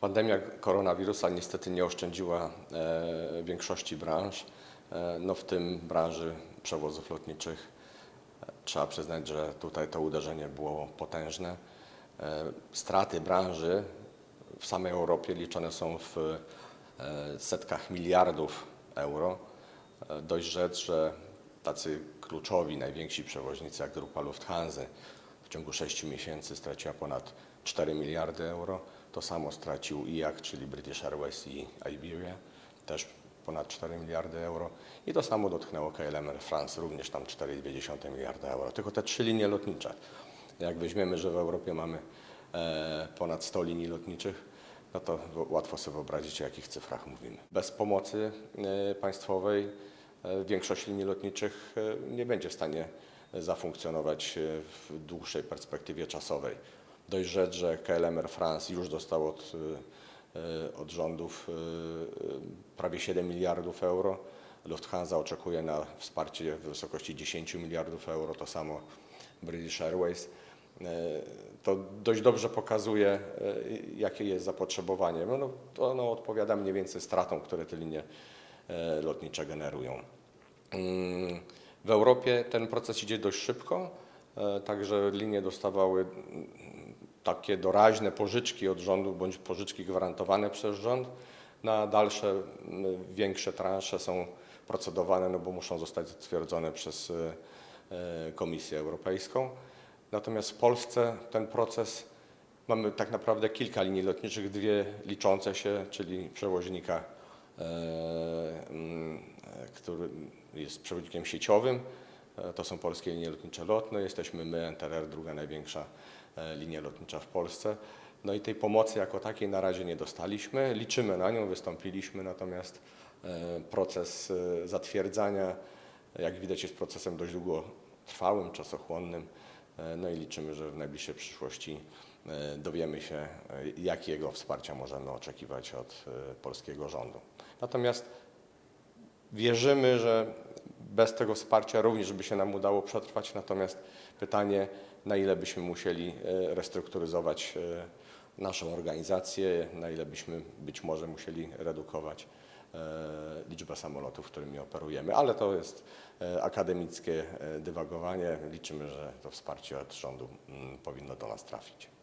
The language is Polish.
Pandemia koronawirusa niestety nie oszczędziła e, większości branż, e, no w tym branży przewozów lotniczych. E, Trzeba przyznać, że tutaj to uderzenie było potężne. Straty branży w samej Europie liczone są w setkach miliardów euro. Dość rzecz, że tacy kluczowi, najwięksi przewoźnicy jak grupa Lufthansa w ciągu 6 miesięcy straciła ponad 4 miliardy euro. To samo stracił IAG, czyli British Airways i Iberia, też ponad 4 miliardy euro. I to samo dotknęło KLM Air France, również tam 4,2 miliarda euro. Tylko te trzy linie lotnicze. Jak weźmiemy, że w Europie mamy e, ponad 100 linii lotniczych, no to łatwo sobie wyobrazić, o jakich cyfrach mówimy. Bez pomocy e, państwowej e, większość linii lotniczych nie będzie w stanie zafunkcjonować w dłuższej perspektywie czasowej. Dość rzecz, że KLM Air France już dostał od, e, e, od rządów e, prawie 7 miliardów euro. Lufthansa oczekuje na wsparcie w wysokości 10 miliardów euro, to samo British Airways. To dość dobrze pokazuje, jakie jest zapotrzebowanie. No, no, ono odpowiada mniej więcej stratom, które te linie lotnicze generują. Mm, W Europie ten proces idzie dość szybko, także linie dostawały takie doraźne pożyczki od rządu bądź pożyczki gwarantowane przez rząd. Na dalsze, większe transze są procedowane, no bo muszą zostać zatwierdzone przez e, e, Komisję Europejską. Natomiast w Polsce ten proces mamy tak naprawdę kilka linii lotniczych, dwie liczące się, czyli przewoźnika e, który jest przewoźnikiem sieciowym. E, To są polskie linie lotnicze lotne. Jesteśmy my, NTR, druga największa e, linia lotnicza w Polsce. No i tej pomocy jako takiej na razie nie dostaliśmy. Liczymy na nią, wystąpiliśmy, natomiast e, proces zatwierdzania, jak widać, jest procesem dość długotrwałym, czasochłonnym. No i liczymy, że w najbliższej przyszłości dowiemy się, jakiego wsparcia możemy oczekiwać od polskiego rządu. Natomiast wierzymy, że bez tego wsparcia również by się nam udało przetrwać. Natomiast pytanie, na ile byśmy musieli e, restrukturyzować e, naszą organizację, na ile byśmy być może musieli redukować e, liczbę samolotów, którymi operujemy, ale to jest akademickie dywagowanie. Liczymy, że to wsparcie od rządu mm, powinno do nas trafić.